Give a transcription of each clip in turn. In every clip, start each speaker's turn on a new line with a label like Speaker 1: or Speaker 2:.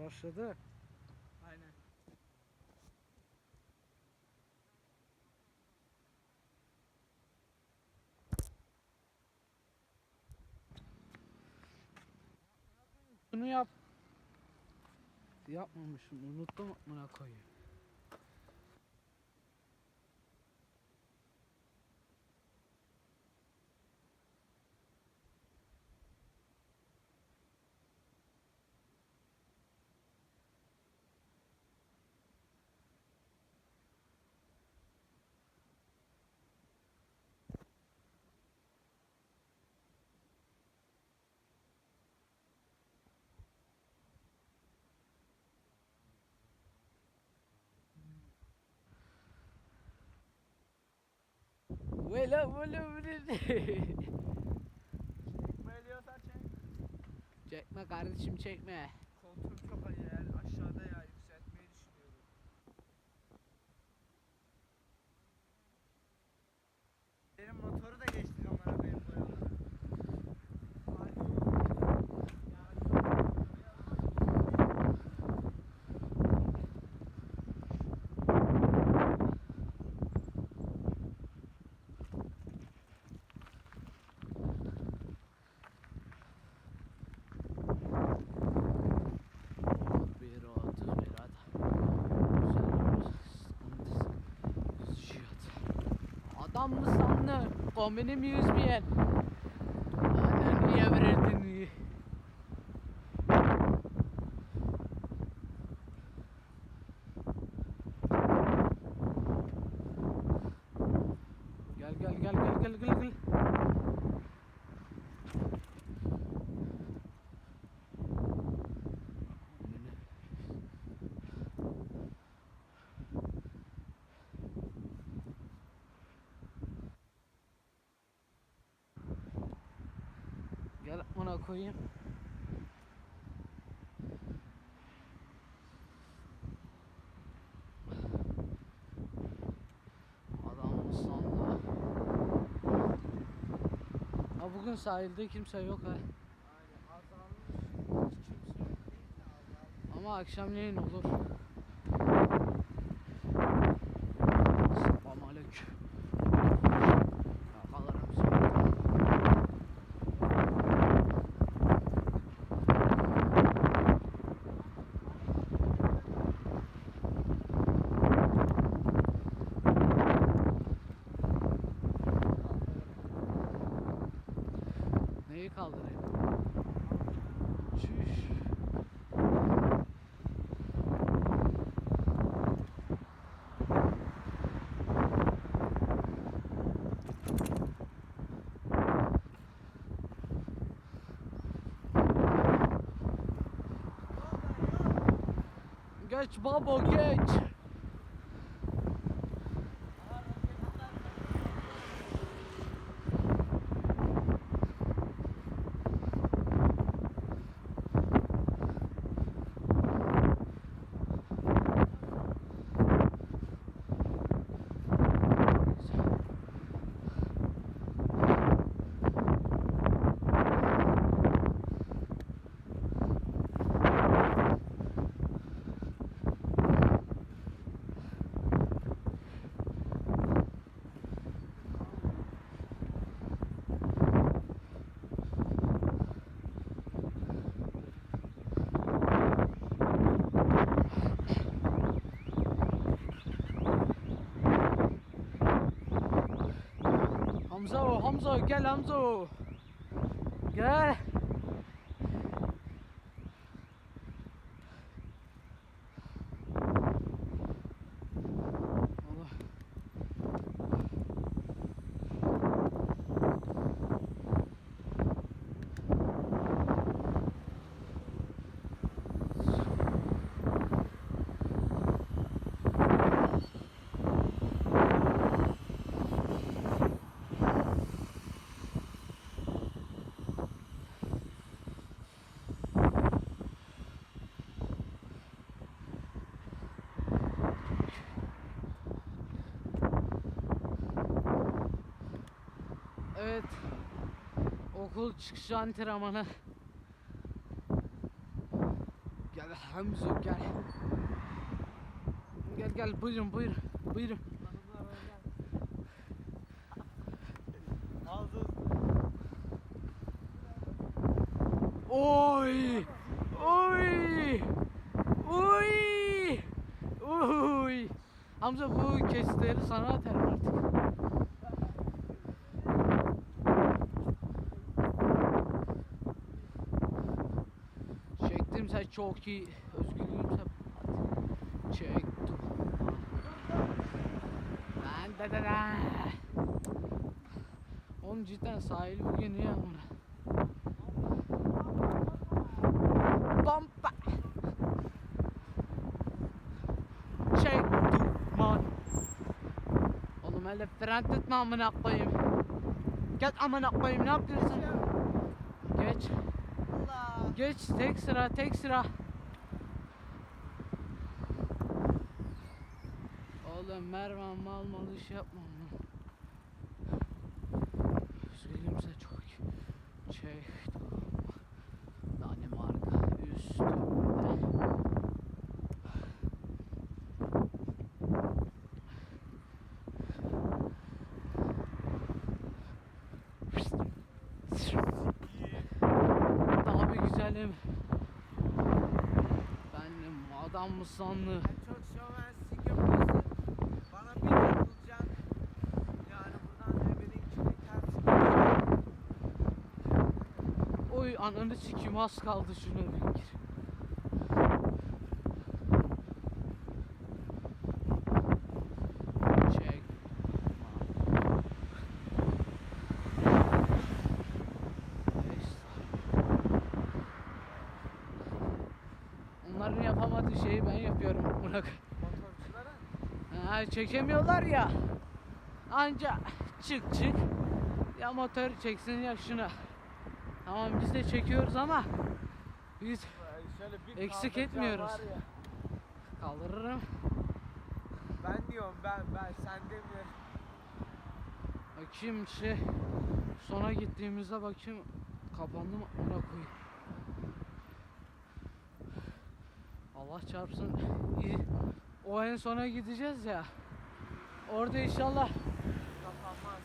Speaker 1: Başladı.
Speaker 2: Aynen.
Speaker 1: Bunu yap. Yapmamışım. Unuttum buna koyayım. Vela vela vela.
Speaker 2: Çekmeliyorsan çek.
Speaker 1: çekme kardeşim çekme.
Speaker 2: Koltuğum çok yani aşağıda ya yükseltmeyi düşünüyorum. Benim motoru da geçtik amına koyayım bu
Speaker 1: Adam mı sandın? Kombinim yüz bin. Annen niye verirdin? Gel gel gel gel gel gel gel. Gel ona koyayım. Adam sandı. Ha bugün sahilde kimse yok ha. Ama akşamleyin olur. Neyi kaldırayım? Çüş. Geç baba geç. Hamza o Hamza gel Hamza o. Gel. Allah. Evet. Okul çıkışı antrenmanı. Gel Hamza gel. Gel gel buyurun buyurun. Buyurun.
Speaker 2: Ağzı
Speaker 1: Oy! Oy! Oy! Oy! Hamza bu kesitleri sana atarım artık. Çektim sen çok iyi. Özgürlüğüm. Çektim. Lan da da da. Oğlum cidden sahil bugün iyi ama. Bomba. Çek duman. Oğlum hele fren tutma amına koyayım. Geç amına koyayım ne yapıyorsun? Geç. Tek sıra tek sıra. Oğlum Mervan mal mal iş yapma. Söyleyeyim size çok çek Güzelim. Benim adam mısanlı.
Speaker 2: Sen çok şovensizlik yapıyorsun. Bana bir takılacaksın. Yani buradan ebenin içine ters.
Speaker 1: Oy ananı sikim az kaldı şuna bir gir. Yapamadığı şeyi ben yapıyorum. Bırak.
Speaker 2: Motorculara
Speaker 1: Ha, çekemiyorlar ya. Anca çık çık. Ya motor çeksin ya şuna. Tamam biz de çekiyoruz ama biz
Speaker 2: şöyle bir
Speaker 1: Eksik etmiyoruz. kaldırırım.
Speaker 2: Ben diyorum ben ben sen demiyorum.
Speaker 1: Bakayım şey sona gittiğimizde bakayım kapandı mı ona koyayım. Allah çarpsın. O en sona gideceğiz ya. Orada inşallah
Speaker 2: Kapanmaz.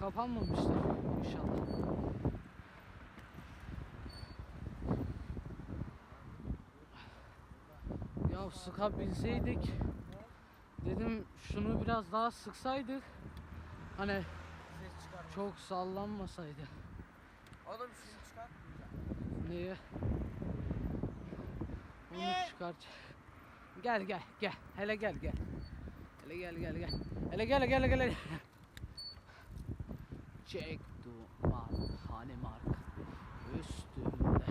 Speaker 1: kapanmamıştır inşallah. Ya sıkabilseydik dedim şunu biraz daha sıksaydık hani çok sallanmasaydı.
Speaker 2: Oğlum şunu çıkartmayacağım.
Speaker 1: Niye? Onu çıkar. Gel gel gel. Hele gel gel. Hele gel gel gel. Hele gel gel gel. Çek duman hani mark üstünde.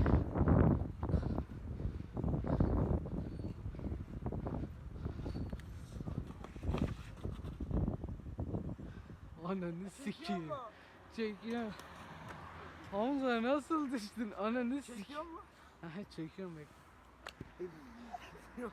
Speaker 1: Ananı sikeyim. Çekiyor. Hamza nasıl düştün? Ananı sikeyim.
Speaker 2: Çekiyor mu?
Speaker 1: Çekiyorum It,